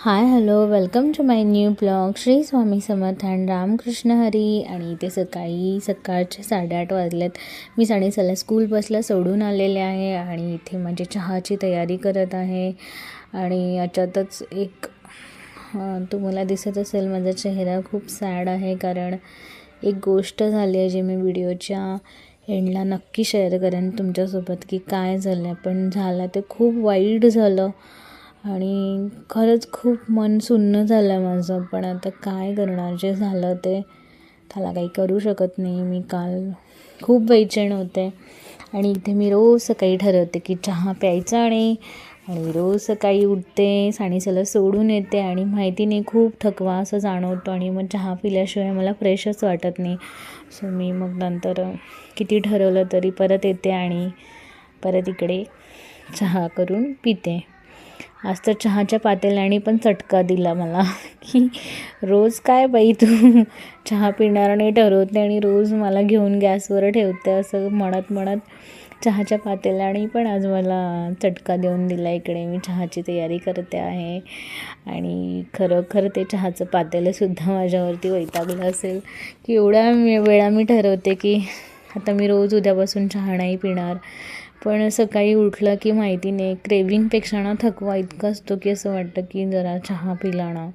Hi hello welcome to my new blog Shri Swami Samarth and Ramkrishna Hari आणि इथे सकाळी सकाळचे साडेआठ वाजलेत मी साडेसहाला स्कूल बसला सोडून आलेले आहे आणि इथे माझी चहाची तयारी करत आहे. आणि याच्यातच एक तुम्हाला दिसत असेल माझा चेहरा खूप सॅड आहे कारण एक गोष्ट झाली आहे जी मी व्हिडिओच्या एंडला नक्की शेअर करेन तुमच्यासोबत की काय झालं पण झालं ते खूप वाईट झालं. आणि खरंच खूप मन सुन्न झालं आहे माझं पण आता काय करणार? जे झालं ते त्याला काही करू शकत नाही. मी काल खूप बेचैन होते. आणि इथे मी रोज सकाळी ठरवते की चहा प्यायचा आणि आणि रोज सकाळी उठते साणीसाला सोडून येते आणि माहिती नाही खूप थकवा असं जाणवतो आणि मग चहा पिल्याशिवाय मला फ्रेशच वाटत नाही. सो मी मग नंतर किती ठरवलं तरी परत येते आणि परत इकडे चहा करून पिते. आज तर चहाच्या पातेल्याने पण चटका दिला मला. की रोज काय बाई तू? चहा पिणार नाही ठरवते आणि रोज मला घेऊन गॅसवर ठेवते असं म्हणत म्हणत चहाच्या पातेल्याने पण आज मला चटका देऊन दिला इकडे. मी चहाची तयारी करते आहे आणि खरोखर ते चहाचं पातेलंसुद्धा माझ्यावरती वैतागलं असेल. की एवढ्या वेळा मी ठरवते की आता मी रोज उद्यापासून चहा नाही पिणार. पण सकाळी उठलं की माहिती नाही क्रेविंगपेक्षा ना थकवा इतका असतो की असं वाटतं की जरा चहा पिला ना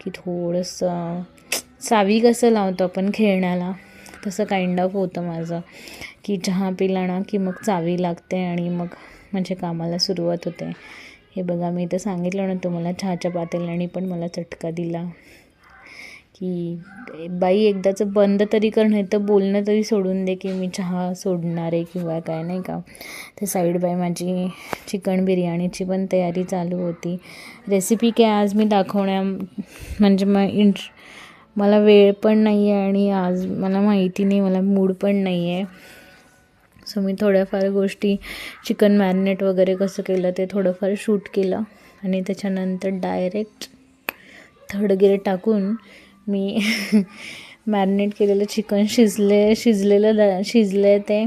की थोडंसं चावी कसं लावतो आपण खेळण्याला. तसं काइंड ऑफ होतं माझं की चहा पिला ना की मग चावी लागते आणि मग माझ्या कामाला सुरुवात होते. हे बघा मी तर सांगितलं ना तुम्हाला चहाच्या पातेल्याने पण मला चटका दिला. की बाई एकदाचं बंद तरी कर नाही तर बोलणं तरी सोडून दे की मी चहा सोडणार आहे किंवा काय नाही का? ते साईड बाय माझी चिकन बिर्याणीची पण तयारी चालू होती. रेसिपी काय आज मी दाखवण्या म्हणजे मग इंट मला वेळ पण नाही आहे आणि आज मला माहिती नाही मला मूड पण नाही आहे सो मी थोड्याफार गोष्टी चिकन मॅरिनेट वगैरे कसं केलं ते थोडंफार शूट केलं आणि त्याच्यानंतर डायरेक्ट थर्ड गिअर टाकून मी मॅरिनेट केलेलं चिकन शिजले शिजलेलं दा शिजलं ते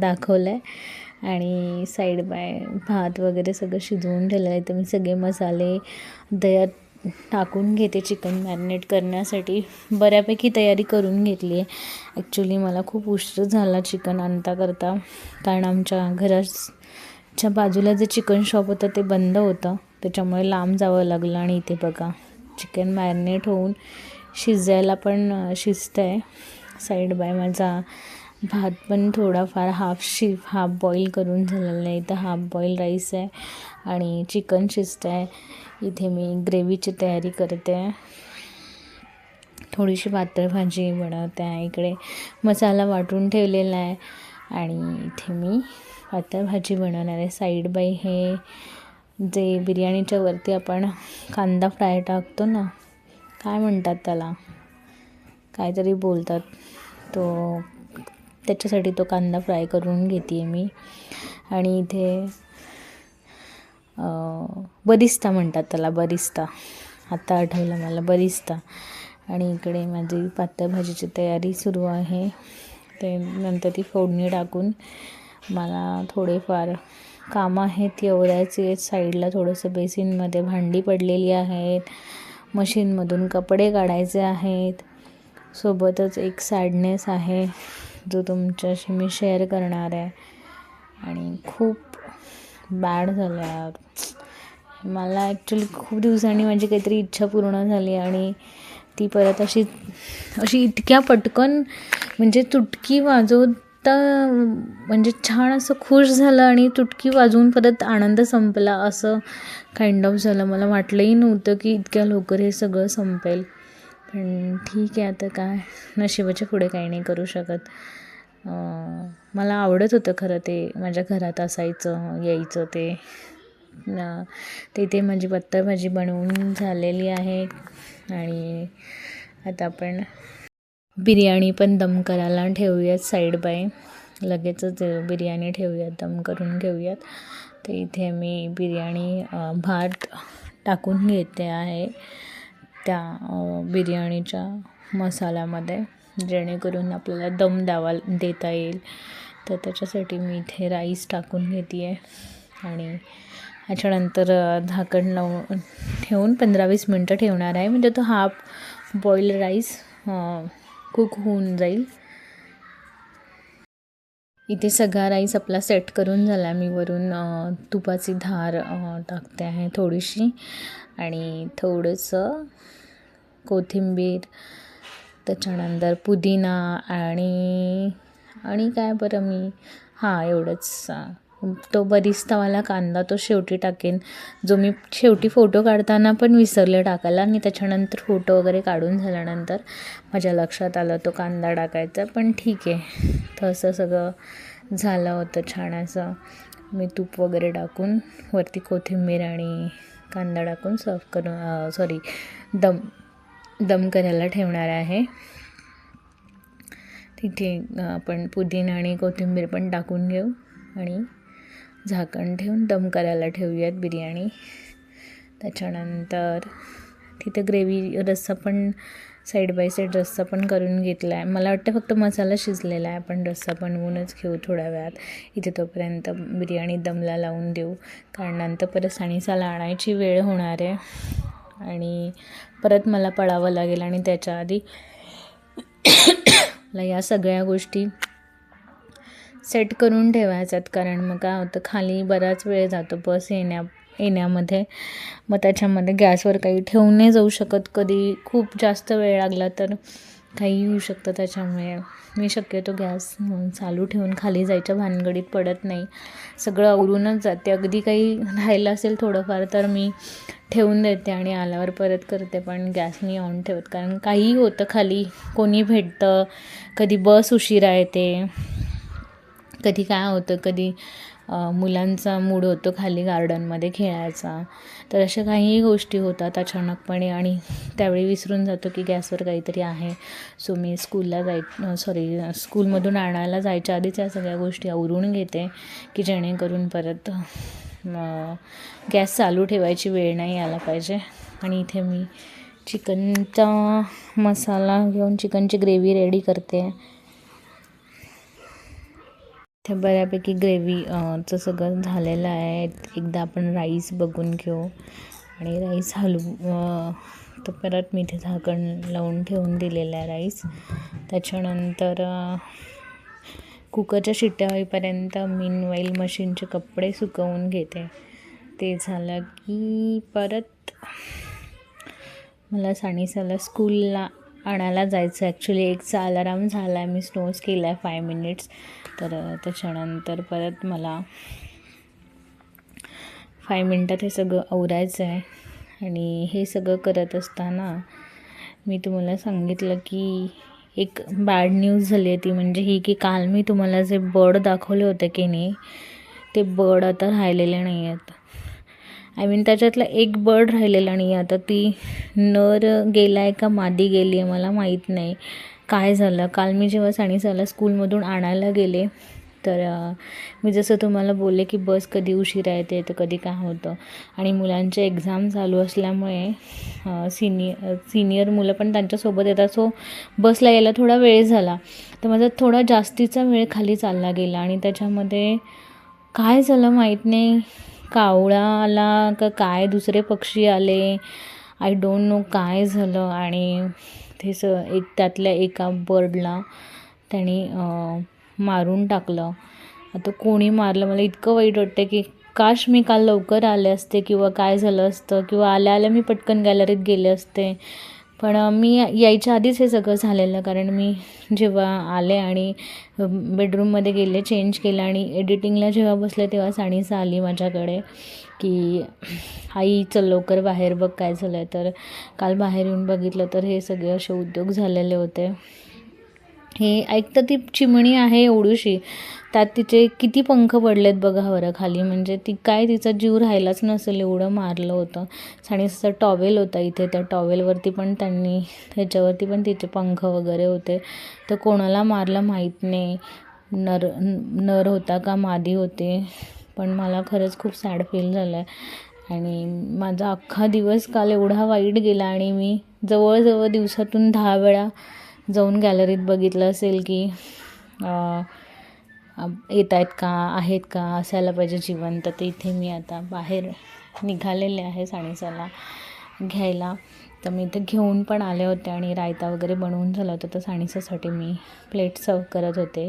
दाखवलं आहे आणि साईड बाय भात वगैरे सगळं शिजवून ठेवलं आहे. तर मी सगळे मसाले दह्यात टाकून घेते चिकन मॅरिनेट करण्यासाठी. बऱ्यापैकी तयारी करून घेतली आहे. ॲक्च्युली मला खूप उशीर झाला चिकन आणता करता कारण आमच्या घराच्या बाजूला जे चिकन शॉप होतं ते बंद होतं. त्याच्यामुळे लांब जावं लागलं आणि इथे बघा. चिकन मॅरिनेट होऊन शिजायला पण शिजतं आहे साईड बाय माझा भात पण थोडाफार हाफ शिप हाफ बॉईल करून झालेला आहे. इथं हाफ बॉईल राईस आहे आणि चिकन शिजतं आहे इथे मी ग्रेव्हीची तयारी करते. आहे थोडीशी पातळ भाजी बनवते आहे इकडे. मसाला वाटून ठेवलेला आहे आणि इथे मी पातळ भाजी बनवणार आहे. साईड बाय हे जे बिर्याणीच्या वरती आपण कांदा फ्राय टाकतो ना काय म्हणतात त्याला? काहीतरी बोलतात. तो त्याच्यासाठी तो कांदा फ्राय करून घेते आहे मी. आणि इथे बरिस्ता म्हणतात त्याला बरिस्ता. आता आठवलं मला बरिस्ता. आणि इकडे माझी पातळ भाजीची तयारी सुरू आहे. ते नंतर ती फोडणी टाकून मला थोडेफार कामं आहेत ती आहेत साईडला थोडंसं बेसिनमध्ये भांडी पडलेली आहेत. मशीनमधून कपडे काढायचे आहेत. सोबतच एक सॅडनेस आहे जो तुमच्याशी मी शेअर करणार आहे. आणि खूप बॅड झालं यार. मला ॲक्च्युली खूप दिवसांनी माझी काहीतरी इच्छा पूर्ण झाली आणि ती परत अशी अशी इतक्या पटकन म्हणजे तुटकी वाजवत म्हणजे छान असं खुश झालं आणि तुटकी वाजवून परत आनंद संपला असं काइंड ऑफ झालं. मला वाटलंही नव्हतं की इतक्या लवकर हे सगळं संपेल. पण ठीक आहे आता काय? नशिबाच्या पुढे काही नाही करू शकत. मला आवडत होतं खरं ते माझ्या घरात असायचं यायचं ते. न- तिथे माझी पत्तर भाजी बनवून झालेली आहे. आणि आता आपण बिर्याणी पण दम करायला ठेवूयात साईड बाय लगेचच बिर्याणी ठेवूयात दम करून घेऊयात. तर इथे मी बिर्याणी भात टाकून घेते आहे त्या बिर्याणीच्या मसाल्यामध्ये. जेणेकरून आपल्याला दम द्यावा देता येईल. तर त्याच्यासाठी मी इथे राईस टाकून घेते आहे आणि ह्याच्यानंतर झाकण लावून ठेवून पंधरा वीस मिनटं ठेवणार आहे. म्हणजे तो हाफ बॉईल राईस कुक होऊन जाईल. इथे सगळा राईस आपला सेट करून झाला. मी वरून तुपाची धार टाकते आहे थोडीशी. आणि थोडंसं कोथिंबीर त्याच्यानंतर पुदिना आणि आणि काय बरं मी हां एवढंच तो बरिस्तावाला कांदा तो शेवटी टाकेन. जो मी शेवटी फोटो काढताना पण विसरले टाकायला आणि त्याच्यानंतर फोटो वगैरे काढून झाल्यानंतर माझ्या लक्षात आलं तो कांदा टाकायचा. पण ठीक आहे. तसं सगळं झालं होतं छान असं. मी तूप वगैरे टाकून वरती कोथिंबीर आणि कांदा टाकून सर्व करून सॉरी दम दम करायला ठेवणार आहे. तिथे आपण पुदिना आणि कोथिंबीर पण टाकून घेऊ आणि झाकण ठेवून दम करायला ठेवूयात बिर्याणी. त्याच्यानंतर तिथं ग्रेव्ही रस्सा पण साईड बाय साईड रस्सा पण करून घेतला आहे मला वाटतं फक्त मसाला शिजलेला आहे आपण रस्सा बनवूनच घेऊ थोड्या वेळात. इथे तोपर्यंत बिर्याणी दमला लावून देऊ. कारण नंतर परत साणीसाला आणायची वेळ होणार आहे. आणि परत मला पळावं लागेल आणि त्याच्या आधी मला या सगळ्या गोष्टी सेट करून ठेवायच्यात कारण मग काय होतं खाली बराच वेळ जातो बस येण्या येण्यामध्ये. मग त्याच्यामध्ये गॅसवर काही ठेवून नाही जाऊ शकत. कधी खूप जास्त वेळ लागला तर काही होऊ शकतं त्याच्यामुळे. मी शक्यतो गॅस चालू ठेवून खाली जायच्या भानगडीत पडत नाही. सगळं आवरूनच जाते. अगदी काही राहिलं असेल थोडंफार तर मी ठेवून देते आणि आल्यावर परत करते. पण गॅस मी ऑन ठेवत. कारण काहीही होतं खाली. कोणी भेटतं. कधी बस उशिरा येते. कधी काय होतं कधी मुलांचा मूड होतो खाली गार्डनमध्ये खेळायचा. तर अशा काहीही गोष्टी होतात अचानकपणे आणि त्यावेळी विसरून जातो की गॅसवर काहीतरी आहे. सो मी स्कूलला जाय सॉरी स्कूलमधून आणायला जायच्या आधीच या सगळ्या गोष्टी आवरून घेते की जेणेकरून परत गॅस चालू ठेवायची वेळ नाही यायला पाहिजे. आणि इथे मी चिकनचा मसाला घेऊन चिकनची ग्रेव्ही रेडी करते. इथे बऱ्यापैकी ग्रेव्ही चं सगळं झालेलं आहे. एकदा आपण राईस बघून घेऊ. आणि राईस हलवू तर परत मी इथे झाकण लावून ठेवून दिलेलं आहे राईस त्याच्यानंतर कुकरच्या शिट्ट्या होईपर्यंत मीन मीनवाईल मशीनचे कपडे सुकवून घेते. ते झालं की परत मला साणीसाला स्कूलला आणायला जायचं. ॲक्च्युली एकचा अलाराम झाला आहे मी स्नोज केला आहे फाय मिनिट्स तर त्याच्यानंतर परत मला फाय मिनटात हे सगळं आवरायचं आहे आणि हे सगळं करत असताना मी तुम्हाला सांगितलं की एक बॅड न्यूज झाली आहे ती. म्हणजे ही की काल मी तुम्हाला जे बर्ड दाखवले होते की नाही ते बर्ड आता राहिलेले नाही आहेत आय मीन त्याच्यातला एक बर्ड राहिलेला नाही आता ती नर गेला आहे का मादी गेली आहे मला माहीत नाही. काय झालं? काल मी जेव्हा साणीसाला स्कूलमधून आणायला गेले तर मी जसं तुम्हाला बोलले की बस कधी उशिरा येते तर कधी काय होतं. आणि मुलांचे एक्झाम चालू असल्यामुळे सिनियर सिनियर मुलं पण त्यांच्यासोबत येतात. सो बसला यायला थोडा वेळ झाला. तर माझा थोडा जास्तीचा वेळ खाली चालला गेला. आणि त्याच्यामध्ये काय झालं माहीत नाही. कावळा आला का काय? दुसरे पक्षी आले. आय डोंट नो काय झालं. आणि ते स एक त्यातल्या एका बर्डला त्याने मारून टाकलं. आता कोणी मारलं? मला इतकं वाईट वाटतं की काश मी काल लवकर आले असते किंवा काय झालं असतं किंवा आल्या आल्या मी पटकन गॅलरीत गेले असते. पण मी यायच्या आधीच हे सगळं झालेलं कारण मी जेव्हा आले आणि बेडरूममध्ये गेले चेंज केलं आणि एडिटिंगला जेव्हा बसले तेव्हा साणीसा आली माझ्याकडे की आई चल लवकर बाहेर बघ काय झालं आहे तर काल बाहेर येऊन बघितलं तर हे सगळे असे उद्योग झालेले होते. हे ऐकतं ती चिमणी आहे एवढीशी. त्यात तिचे किती पंख पडलेत बघा बरं खाली. म्हणजे ती काय तिचा जीव राहिलाच नसेल एवढं मारलं होतं. आणि असं टॉवेल होता इथे. त्या टॉवेलवरती पण त्यांनी त्याच्यावरती पण तिचे पंख वगैरे होते. तर कोणाला मारलं माहीत नाही. नर नर होता का मादी होते. पण मला खरंच खूप सॅड फील झालं आहे आणि माझा अख्खा दिवस काल एवढा वाईट गेला आणि मी जवळजवळ दिवसातून दहा वेळा जाऊन गॅलरीत बघितलं असेल की येत आहेत का आहेत का असायला पाहिजे जिवंत. तर इथे मी आता बाहेर निघालेले आहे साणीसाला घ्यायला. तर मी इथे घेऊन पण आले होते आणि रायता वगैरे बनवून झालं होतं. तर साणीसासाठी मी प्लेट सर्व करत होते.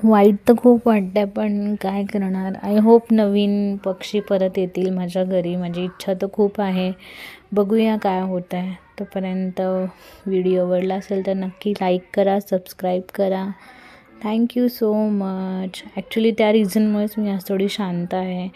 वाईट तर खूप वाटतं पण काय करणार? आय होप नवीन पक्षी परत येतील माझ्या घरी. माझी इच्छा तर खूप आहे. बघूया काय होत आहे तोपर्यंत व्हिडिओ आवडला असेल तर नक्की लाईक करा सबस्क्राईब करा. थँक्यू सो मच ॲक्च्युली त्या रिझनमुळेच मी आज थोडी शांत आहे.